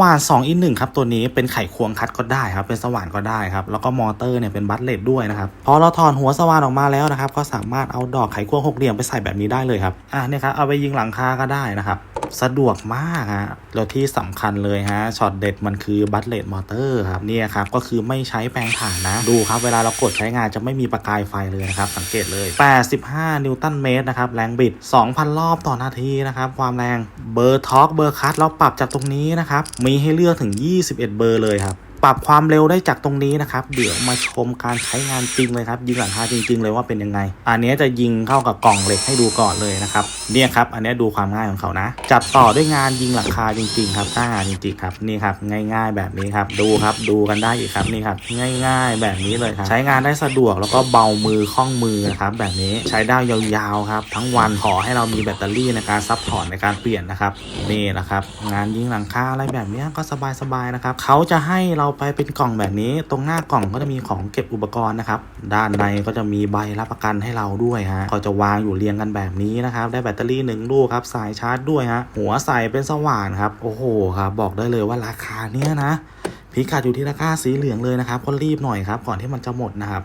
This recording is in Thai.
ว่าน2อินหนึ่งครับตัวนี้เป็นไขควงคัดก็ได้ครับเป็นสว่านก็ได้ครับแล้วก็มอเตอร์เนี่ยเป็นบัตเลตด้วยนะครับพอเราถอนหัวสว่านออกมาแล้วนะครับก็สามารถเอาดอกไขควงหกเหลี่ยมไปใส่แบบนี้ได้เลยครับอะเนี่ยครับเอาไปยิงหลังคาก็ได้นะครับ สะดวกมากฮะแล้วที่สำคัญเลยฮะช็อตเด็ดมันคือบัตเลตมอเตอร์ครับเนี่ยครับก็คือไม่ใช้แปลงถ่านนะดูครับเวลาเรากดใช้งานจะไม่มีประกายไฟเลยนะครับ สังเกตเลย 85 นิวตันเมตรนะครับแรงบิด 2,000 รอบต่อนาทีนะครับความแรงเบอร์ทอร์กเบอร์คัตเราปรับจากตรงนี้นะครับมีให้เลือกถึง 21 เบอร์เลยครับ ปรับความเร็วได้จากตรงนี้นะครับ เดี๋ยวมาชมการใช้งานจริงเลยครับ ยิงหลังคาจริง ๆ เลยว่าเป็นยังไง อันนี้จะยิงเข้ากับกล่องเหล็กให้ดูก่อนเลยนะครับเนี่ยครับ อันนี้ดูความง่ายของเขานะ จัดต่อด้วยงานยิงหลังคาจริง ๆ ครับหน้างานจริงๆครับนี่ครับง่าย ๆ แบบนี้ครับดูครับดูกันได้อีกครับนี่ครับง่าย ๆ แบบนี้เลยครับใช้งานได้สะดวกแล้วก็เบามือคล่องมือนะครับแบบนี้ใช้ได้ยาวๆครับ ทั้งวันขอให้เรามีแบตเตอรี่ในการซัพพอร์ตในการเปลี่ยนนะครับนี่แหละครับงานยิงหลังคาอะไรแบบนี้ก็สบายๆนะครับเขาจะให้เราไปเป็นกล่องแบบนี้ ตรงหน้ากล่องก็จะมีของเก็บอุปกรณ์นะครับ ด้านในก็จะมีใบรับประกันให้เราด้วยฮะก็จะวางอยู่เรียงกันแบบนี้นะครับ ได้แบตเตอรี่หนึ่งลูกครับ สายชาร์จด้วยฮะ หัวใส่เป็นสว่านครับ โอ้โหครับ บอกได้เลยว่าราคาเนี้ยนะพิกัดอยู่ที่ราคาสีเหลืองเลยนะครับก็รีบหน่อยครับ ก่อนที่มันจะหมดนะครับ